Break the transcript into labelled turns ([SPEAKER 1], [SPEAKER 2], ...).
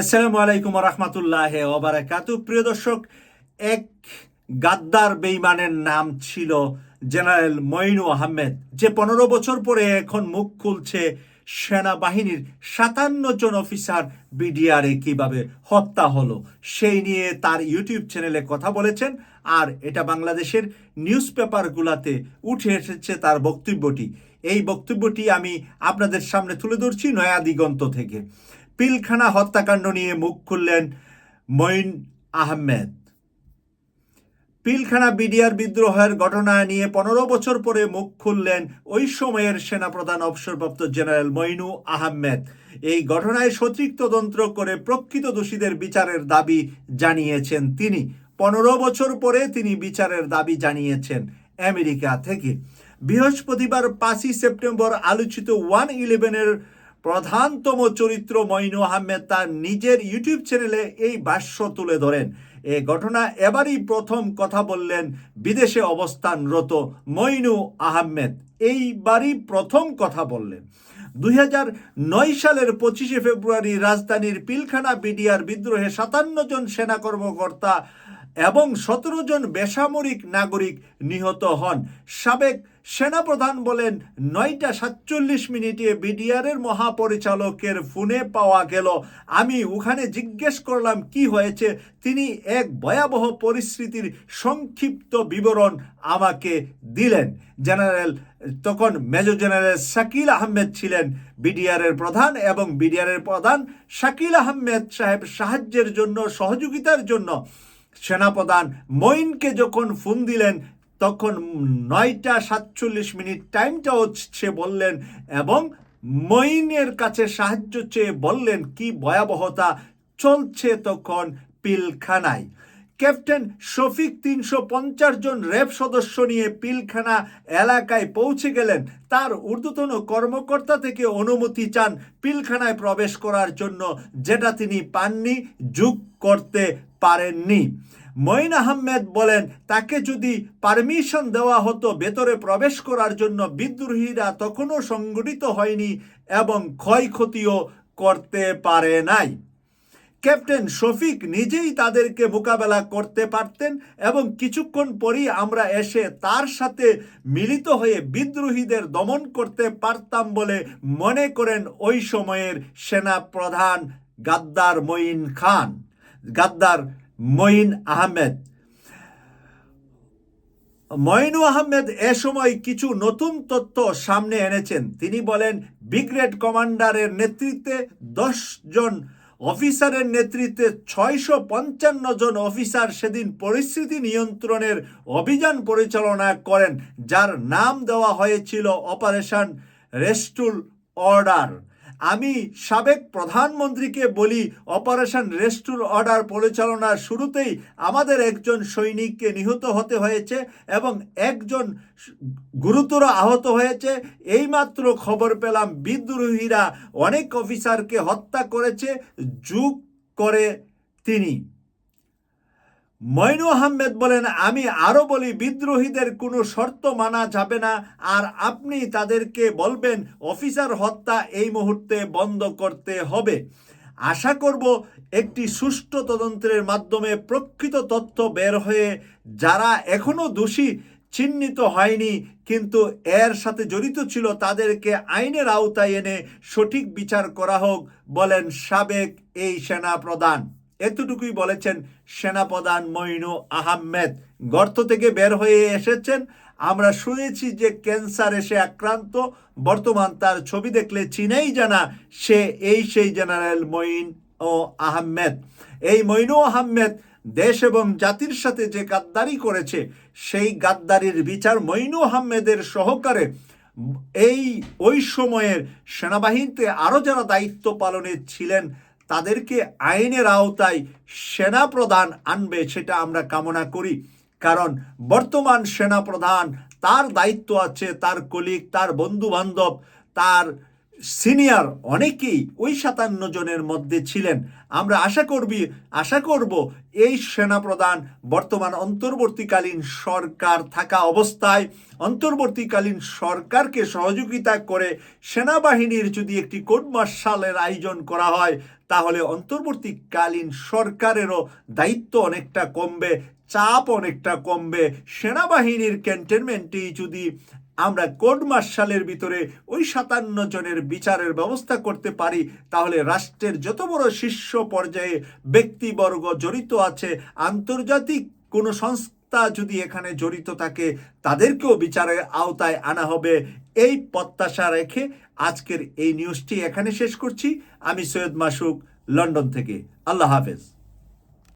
[SPEAKER 1] আসসালামু আলাইকুম রহমতুল্লাহ ওবারাকাতু। প্রিয় দর্শক, এক গাদ্দার বেইমানের নাম ছিল জেনারেল মইনু আহমেদ। যে পনেরো বছর পরে এখন মুখ খুলছে সেনাবাহিনীর সাতান্ন জন অফিসার বিডিআরে কীভাবে হত্যা হলো, সেই নিয়ে তার ইউটিউব চ্যানেলে কথা বলেছেন আর এটা বাংলাদেশের নিউজ পেপারগুলোতে উঠে এসেছে তার বক্তব্যটি। এই বক্তব্যটি আমি আপনাদের সামনে তুলে ধরছি নয়া দিগন্ত থেকে। পিলখানা হত্যাকাণ্ড নিয়ে মুখ খুললেন মঈন আহমেদ। পিলখানা বিডিআর বিদ্রোহের ঘটনা নিয়ে পনেরো বছর পরে মুখ খুললেন ওই সময়ের সেনাপ্রধান অবসরপ্রাপ্ত জেনারেল মইনু আহমেদ। এই ঘটনায় সঠিক তদন্ত করে প্রকৃত দোষীদের বিচারের দাবি জানিয়েছেন তিনি। পনেরো বছর পরে তিনি বিচারের দাবি জানিয়েছেন আমেরিকা থেকে। বৃহস্পতিবার পাঁচই সেপ্টেম্বর আলোচিত ওয়ান ইলেভেনের প্রধানতম চরিত্র মইনু আহমেদ তার নিজের ইউটিউব চ্যানেলে এই ভাষ্য তুলে ধরেন। এ ঘটনা এবারই প্রথম কথা বললেন বিদেশে অবস্থানরত মইনু আহমেদ। এইবারই প্রথম কথা বললেন। দুই সালের পঁচিশে ফেব্রুয়ারি রাজধানীর পিলখানা বিডিআর বিদ্রোহে সাতান্ন জন সেনা কর্মকর্তা এবং সতেরো জন বেসামরিক নাগরিক নিহত হন। সাবেক সেনাপ্রধান বলেন, নয়টা সাতচল্লিশ মিনিটে বিডিআরের মহাপরিচালকের ফোনে পাওয়া গেল। আমি ওখানে জিজ্ঞেস করলাম, কি হয়েছে? তিনি এক ভয়াবহ পরিস্থিতির সংক্ষিপ্ত বিবরণ আমাকে দিলেন। জেনারেল, তখন মেজর জেনারেল শাকিল আহমেদ ছিলেন বিডিআরের প্রধান এবং বিডিআরের প্রধান শাকিল আহমেদ সাহেব সাহায্যের জন্য, সহযোগিতার জন্য সেনাপ্রধান মঈনকে যখন ফোন দিলেন, তখন নয়টা সাতচল্লিশ মিনিট টাইমটা হচ্ছে বললেন এবং মঈনের কাছে সাহায্য চেয়ে বললেন, কি ভয়াবহতা, চলছে তখন পিলখানায়। ক্যাপ্টেন শফিক তিনশো পঞ্চাশ জন র্যাব সদস্য নিয়ে পিলখানা এলাকায় পৌঁছে গেলেন। তার ঊর্ধ্বতন কর্মকর্তা থেকে অনুমতি চান পিলখানায় প্রবেশ করার জন্য, যেটা তিনি পাননি, যোগ করতে পারেননি। মঈন আহমেদ বলেন, তাকে যদি পারমিশন দেওয়া হতো ভেতরে প্রবেশ করার জন্য, বিদ্রোহীরা তখনও সংগঠিত হয়নি এবং ক্ষয়ক্ষতিও করতে পারে নাই। ক্যাপ্টেন শফিক নিজেই তাদেরকে মোকাবেলা করতে পারতেন এবং কিছুক্ষণ পরই আমরা এসে তার সাথে মিলিত হয়ে বিদ্রোহীদের দমন করতে পারতাম বলে মনে করেন ওই সময়ের সেনা প্রধান গাদ্দার মঈন খান। গাদ্দার মঈন আহমেদ মঈনু আহমেদ এ সময় কিছু নতুন তথ্য সামনে এনেছেন। তিনি বলেন ব্রিগেড কমান্ডারের নেতৃত্বে জন অফিসারের নেতৃত্বে ছয়শো পঞ্চান্ন জন অফিসার সেদিন পরিস্থিতি নিয়ন্ত্রণের অভিযান পরিচালনা করেন, যার নাম দেওয়া হয়েছিল অপারেশন রেস্টুল অর্ডার। আমি সাবেক প্রধানমন্ত্রীকে বলি, অপারেশন রেস্টুর অর্ডার পরিচালনার শুরুতেই আমাদের একজন সৈনিককে নিহত হতে হয়েছে এবং একজন গুরুতর আহত হয়েছে। এইমাত্র খবর পেলাম বিদ্রোহীরা অনেক অফিসারকে হত্যা করেছে, যুগ করে তিনি। মইনু আহমেদ বলেন, আমি আরও বলি, বিদ্রোহীদের কোনো শর্ত মানা যাবে না, আর আপনি তাদেরকে বলবেন, অফিসার হত্যা এই মুহূর্তে বন্ধ করতে হবে। আশা করব একটি সুষ্ঠু তদন্তের মাধ্যমে প্রকৃত তথ্য বের হয়ে যারা এখনও দোষী চিহ্নিত হয়নি, কিন্তু এর সাথে জড়িত ছিল, তাদেরকে আইনের আওতায় এনে সঠিক বিচার করা হোক, বলেন সাবেক এই সেনা প্রধান এতটুকুই বলেছেন সেনাপ্রধান মইনু আহমেদ। গর্ত থেকে বের হয়ে এসেছেন। আমরা শুনেছি যে ক্যান্সার এসে আক্রান্ত। বর্তমান তার ছবি দেখলে চিনেই জানা সে এই সেই জেনারেল মঈন ও আহমেদ। এই মইনু আহমেদ দেশ এবং জাতির সাথে যে গাদ্দারি করেছে, সেই গাদ্দারির বিচার মইনু আহমেদের সহকারে এই ওই সময়ের সেনাবাহিনীতে আরও যারা দায়িত্ব পালনে ছিলেন তাদেরকে আইনের আওতায় সেনা প্রধান আনবে সেটা আমরা কামনা করি। কারণ বর্তমান সেনা প্রধান তার দায়িত্ব আছে, তার কলিগ, তার বন্ধু বান্ধব তার সিনিয়র অনেকেই ওই সাতান্ন জনের মধ্যে ছিলেন। আমরা আশা করবি, আশা করব এই সেনাপ্রধান বর্তমান অন্তর্বর্তীকালীন সরকার থাকা অবস্থায় অন্তর্বর্তীকালীন সরকারকে সহযোগিতা করে সেনাবাহিনীর যদি একটি কোর্ট মার্শালের আয়োজন করা হয়, তাহলে অন্তর্বর্তীকালীন সরকারেরও দায়িত্ব অনেকটা কমবে, চাপ অনেকটা কমবে। সেনাবাহিনীর ক্যান্টনমেন্টেই যদি আমরা কোর্ট মার্শালের ভিতরে ওই সাতান্ন জনের বিচারের ব্যবস্থা করতে পারি, তাহলে রাষ্ট্রের যত বড় শীর্ষ পর্যায়ে ব্যক্তিবর্গ জড়িত আছে, আন্তর্জাতিক কোনো সংস্থা যদি এখানে জড়িত থাকে, তাদেরকেও বিচারের আওতায় আনা হবে। এই প্রত্যাশা রেখে আজকের এই নিউজটি এখানে শেষ করছি। আমি সৈয়দ মাসুক, লন্ডন থেকে। আল্লাহ হাফেজ।